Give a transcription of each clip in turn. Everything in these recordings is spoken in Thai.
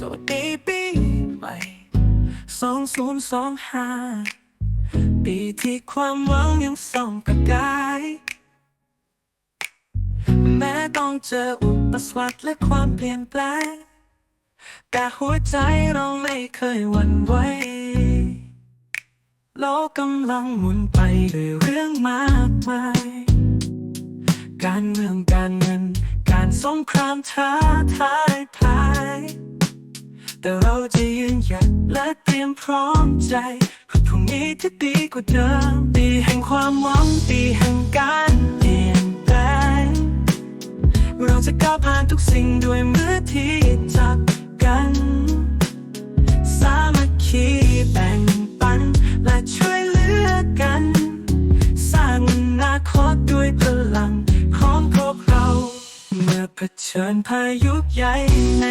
สวัสดีปีใหม่สองศูนย์สองห้าปีที่ความหวังยังส่องประกาย แม้ต้องเจออุปสรรคและความเปลี่ยนแปลง แต่หัวใจเราไม่เคยหวั่นไหวโลกกำลังหมุนไปด้วยเรื่องมากมาย การเมืองการเงิน การสงครามท้าทายพาย แต่เราจะยืนหยัดและเตรียมพร้อมใจเพื่อพรุ่งนี้ที่ดีกว่าเดิมปีแห่งความหวังปีแห่งการเปลี่ยนแปลงเราจะก้าวผ่านทุกสิ่งด้วยมือที่จับกัน สามัคคีแบ่งปันและช่วยเหลือกัน สร้างอนาคตด้วยพลังของพวกเรา เมื่อเผชิญพายุใหญ่ใน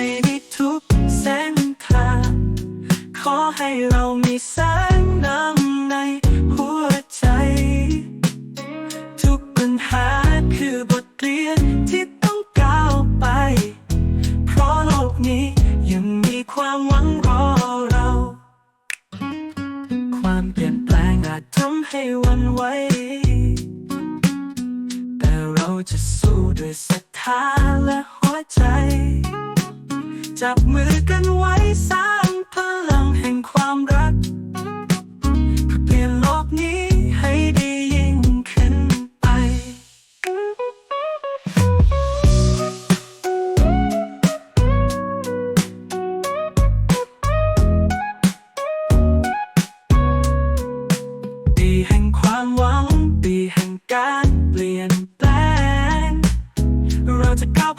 ให้เรามีแสงนำในหัวใจ ทุกปัญหาคือบทเรียนที่ต้องก้าวไป เพราะโลกนี้ยังมีความหวังรอเรา ความเปลี่ยนแปลงอาจทำให้วันไหวแต่เราจะสู้ด้วยศรัทธาและหัวใจ จับมือกันไว้สา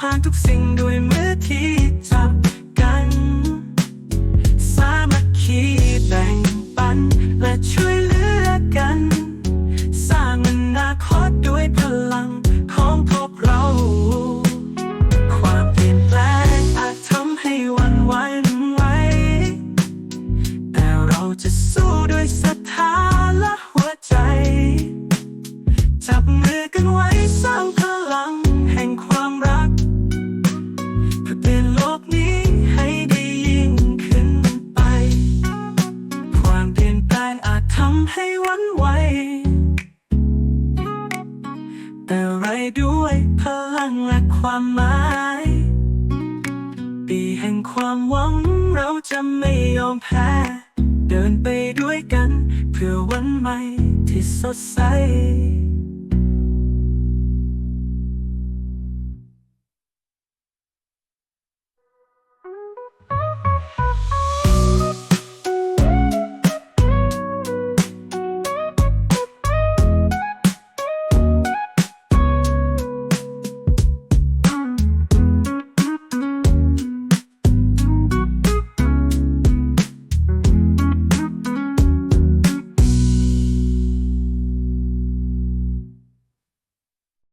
ผ่านทุกสิ่งด้วยมือที่จับกัน สามัคคีแบ่งปันและช่วยเหลือกัน สร้างอนาคตด้วยพ ให้หวันไหว แต่ไรด้วยพลังและความหมาย ปีแห่งความหวังเราจะไม่ยอมแพ้ เดินไปด้วยกัน เพื่อวันใหม่ที่สดใส